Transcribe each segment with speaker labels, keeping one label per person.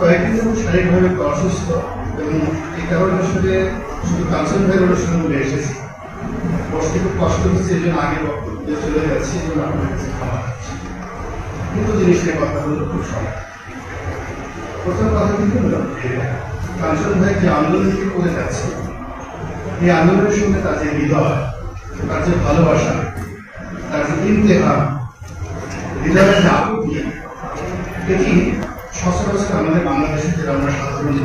Speaker 1: কয়েকদিন যেমন শারীরিকভাবে অসুস্থ এবং এই কারণে আসলে শুধু কাঞ্চন ভাইয়ের অনুষ্ঠানে এসেছি বসতে খুব কষ্ট হচ্ছে, এই জন্য আগে বক্তব্য চলে যাচ্ছি, এই জন্য আপনার কাছে ক্ষমা। কিন্তু জিনিস নিয়ে কথা বলতে খুব সময় প্রথম কথা কিন্তু হলো কাঞ্চন ভাই যে আন্দোলনটি করে যাচ্ছে, এই আন্দোলনের সঙ্গে তার যে হৃদয়, তার যে ভালোবাসা, তার যে ইন্তেহা হৃদয়ের যে আকুতি এটি সচরাচর আমাদের বাংলাদেশে যারা আমরা সাধারণ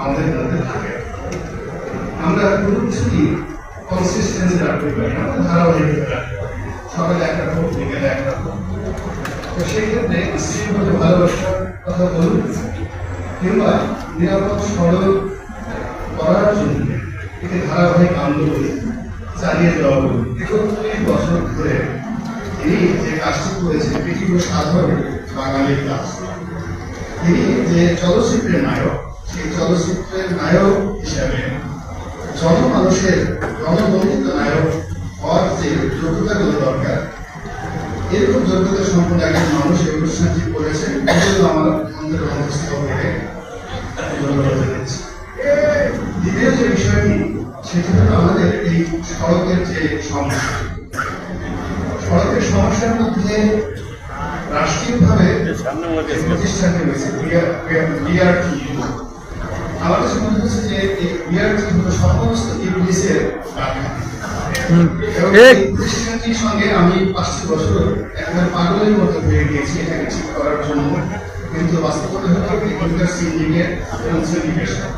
Speaker 1: আমাদের মধ্যে থাকে। আমরা কোনো কিছুই কনসিস্টেন্সি রাখতে পারি না, আমরা ধারাবাহিকতা রাখতে পারি। সকালে একটা হোক, বিকেলে একটা হোক। তো সেই ক্ষেত্রে স্ত্রীর প্রতি ভালোবাসার কথা বলুন, কিংবা নিরাপদ সড়ক করার জন্য একটি ধারাবাহিক আন্দোলন চালিয়ে যাওয়া বলুন। একত্রিশ বছর ধরে তিনি যে কাজটি করেছে, এটি সাধারণ বাঙালির কাজ। তিনি যে চলচ্চিত্রের নায়ক, সেই চলচ্চিত্রের নায়ক হিসাবে জনমানুষের জনবন্ধিত নায়ক হওয়ার যে যোগ্যতাগুলো দরকার, এরকম যোগ্যতা সম্পন্ন একজন মানুষ এই অনুষ্ঠানটি করেছে এজন্য আমার মন্দিরের অবস্থা থেকে ধন্যবাদ জানাচ্ছি দ্বিতীয় যে বিষয়টি, সেটি হলো আমাদের এই সড়কের যে সমস্যা। সড়কের সমস্যার মধ্যে রাষ্ট্রীয়ভাবে প্রতিষ্ঠানটি রয়েছে আমার কাছে মনে হচ্ছে যে এই বিআরটি হলো সমস্ত ইংলিশের প্রতিষ্ঠানটির সঙ্গে আমি পাঁচটি বছর একবার পাগলের মতো হয়ে গিয়েছি এটাকে ঠিক করার জন্য। কিন্তু বাস্তবতা হলো এখানকার সিন্ডিকেট এবং সিন্ডিকেশন।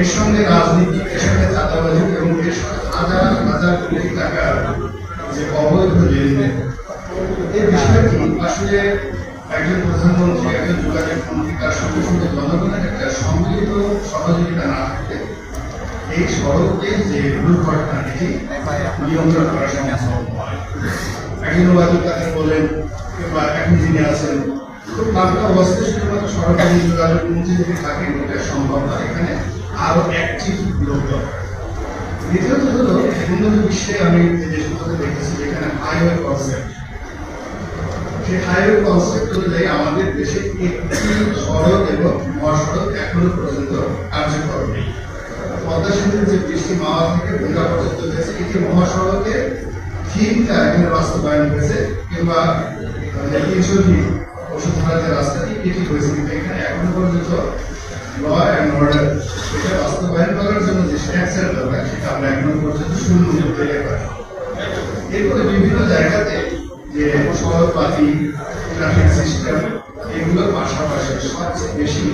Speaker 1: এর সঙ্গে রাজনীতি এর সঙ্গে চাঁদাবাজি এবং এর সঙ্গে হাজার হাজার কোটি টাকার যে অবৈধ লেনদেন। এই বিষয়টি আসলে একজন প্রধানমন্ত্রী, একজন যোগাযোগ মন্ত্রী, তার সঙ্গে সঙ্গে জনগণের একটা সম্মিলিত সহযোগিতা না থাকলে এই সড়কের যে দুর্ঘটনা এটি নিয়ন্ত্রণ করা সম্ভব নয় একজন ওয়াজুর কাছে বলেন, কিংবা এখন যিনি আছেন। খুব বাংলা অবস্থায় শুধুমাত্র সরকারি যোগাযোগ মন্ত্রী যদি থাকেন, এটা সম্ভব না। এখানে আরও অ্যাক্টিভ লোক দ্বিতীয়ত হলো বিশ্বে আমি যে দেশগুলোতে দেখেছি, যেখানে হাইওয়ে কনসেপ্ট সেই হাইওয়ে কনসেপ্ট অনুযায়ী আমাদের দেশে একটি সড়ক এবং মহাসড়ক এখনও পর্যন্ত কার্যকর নেই। পদ্মা সেতুর যে বৃষ্টি মাওয়া থেকে গঙ্গা পর্যন্ত হয়েছে এটি মহাসড়কের থিমটা এখানে বাস্তবায়ন হয়েছে কিংবা তিনশো ফিট ওষুধ যে রাস্তাটি এটি হয়েছে কিন্তু এখানে এখনও পর্যন্ত ল অ্যান্ড অর্ডার এটা বাস্তবায়ন করার জন্য যে স্ট্রাকচার দরকার, সেটা আমরা এখনও পর্যন্ত শূন্য এরপরে বিভিন্ন জায়গাতে যে সড়কপাতি ট্রাফিক সিস্টেম এগুলোর পাশাপাশি সবচেয়ে বেশি